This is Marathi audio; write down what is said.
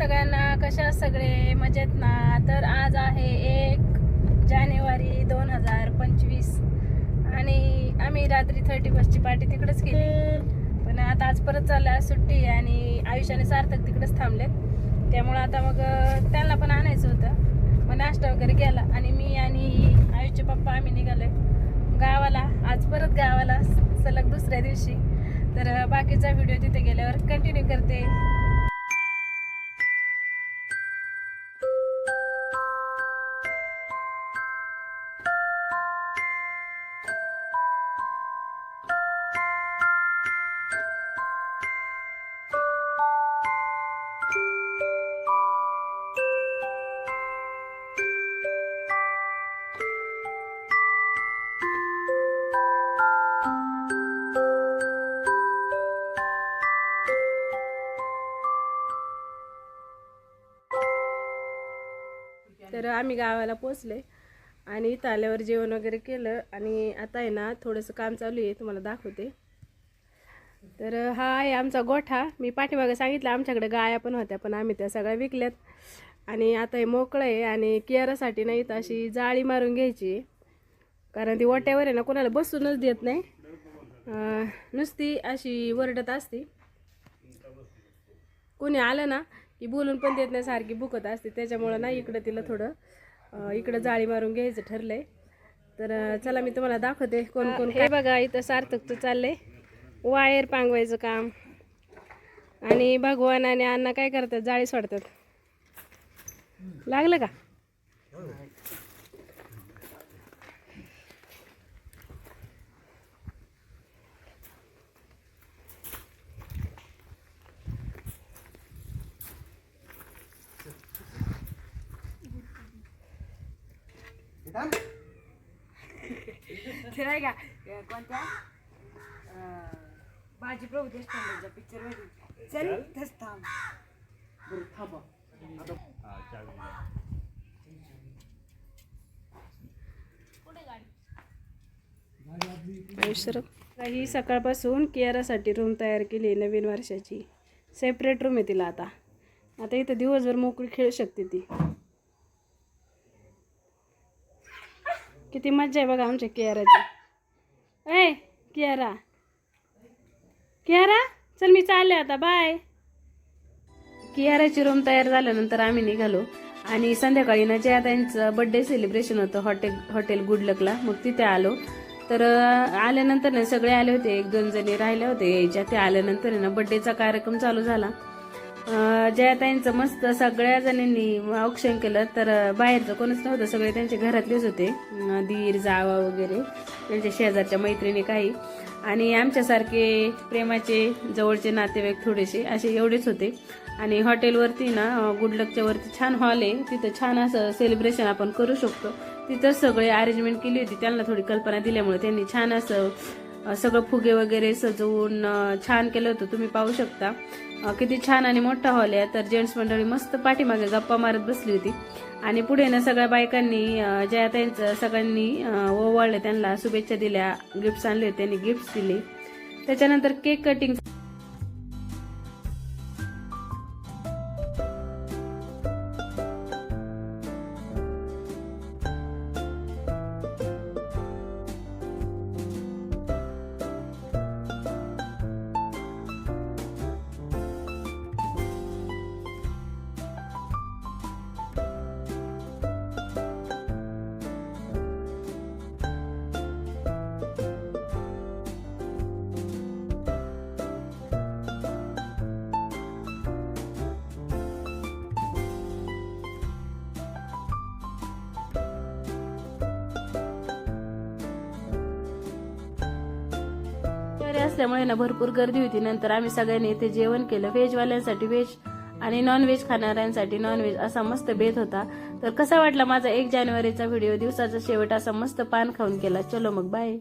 सगळ्यांना कशा सगळे? मजेत ना? तर आज आहे एक जानेवारी दोन हजार पंचवीस. आणि आम्ही रात्री थर्टी फर्स्टची पार्टी तिकडेच केली. पण आता आज परत चालला सुट्टी आणि आयुष्याने सार्थक तिकडेच थांबलेत. त्यामुळं आता मग त्यांना पण आणायचं होतं. मग नाश्ता वगैरे केला. आणि मी आणि आयुषचे पप्पा आम्ही निघालो गावाला. आज परत गावाला सलग दुसऱ्या दिवशी. तर बाकीचा व्हिडिओ तिथे गेल्यावर कंटिन्यू करते. तर आम्ही गावाला पोचले आणि इथं आल्यावर जेवण वगैरे केलं आणि आता आहे ना थोडंसं काम चालू आहे तुम्हाला दाखवते. तर हा आहे आमचा गोठा. मी पाठीमागं सांगितलं आमच्याकडे गाया पण होत्या पण आम्ही त्या सगळ्या विकल्यात. आणि आता हे मोकळं आहे आणि केअरासाठी नाही तर अशी जाळी मारून घ्यायची आहे. कारण ती ओट्यावर आहे ना कोणाला बसूनच देत नाही. नुसती अशी वरडत असती. कोणी आलं ना की बोलून पण देत नाही सारखी बुकत असते. त्याच्यामुळं ना इकडं तिला थोडं इकडं जाळी मारून घ्यायचं ठरलंय. तर अं, चला मी तुम्हाला दाखवते कोण कोण हे बघा इथं सार्थक चाललंय. वायर पांगवायचं काम. आणि भगवान आणि अण्णा काय करतात? जाळी सोडतात. लागलं का? ते नाही का अं, कोणत्या? अं, बाजी प्रभू देशपांडेच्या पिक्चरमध्ये चल तस थांब. बरं थांबा. ही सकाळपासून केअरासाठी रूम तयार केली आहे नवीन वर्षाची. सेपरेट रूम आहे तिला आता. आता इथं दिवसभर मोकळी खेळू शकते ती. किती मज्जा आहे बघा आमच्या कियाराची. ए कियारा. कियारा चल मी चालले आता बाय कियाराची रूम तयार झाल्यानंतर आम्ही निघालो आणि संध्याकाळी ना जया त्यांचं बड्डे सेलिब्रेशन होतं हॉटेल हॉटेल गुडलकला मग तिथे आलो. तर आल्यानंतर ना सगळे आले होते. एक दोन जणी राहिले होते. यायच्या. ते आल्यानंतर ना बड्डेचा कार्यक्रम चालू झाला. जयाताईंचं मस्त सगळ्या जणींनी औक्षण केलं तर बाहेरचं कोणच नव्हतं सगळे त्यांचे घरातलेच होते. दीर जावा वगैरे त्यांच्या शेजारच्या मैत्रिणी काही. आणि आमच्यासारखे प्रेमाचे जवळचे नातेवाईक थोडेसे असे एवढेच होते. आणि हॉटेलवरती ना गुडलकच्या वरती छान हॉल आहे. तिथं छान असं सेलिब्रेशन आपण करू शकतो. तिथं सगळे अरेंजमेंट केली होती. त्यांना थोडी कल्पना दिल्यामुळे त्यांनी छान असं सगळं फुगे वगैरे सजवून छान केलं होतं. तुम्ही पाहू शकता. किती छान आणि मोठा हॉल आहे. तर जेंट्स मंडळी मस्त पाठीमागे गप्पा मारत बसली होती. आणि पुढे ना सगळ्या बायकांनी अं, जयाताईंचं सगळ्यांनी ओवाळले त्यांना शुभेच्छा दिल्या गिफ्ट्स आणले होते त्यांनी गिफ्ट्स दिले. त्याच्यानंतर केक कटिंग वगैरे असल्यामुळे ना भरपूर गर्दी होती. नंतर आम्ही सगळ्यांनी इथे जेवण केलं. व्हेजवाल्यांसाठी व्हेज आणि नॉन व्हेज खाणाऱ्यांसाठी नॉन व्हेज असा मस्त बेत होता. तर कसा वाटला माझा एक जानेवारीचा व्हिडिओ दिवसाचा शेवट असा मस्त पान खाऊन केला. चलो मग बाय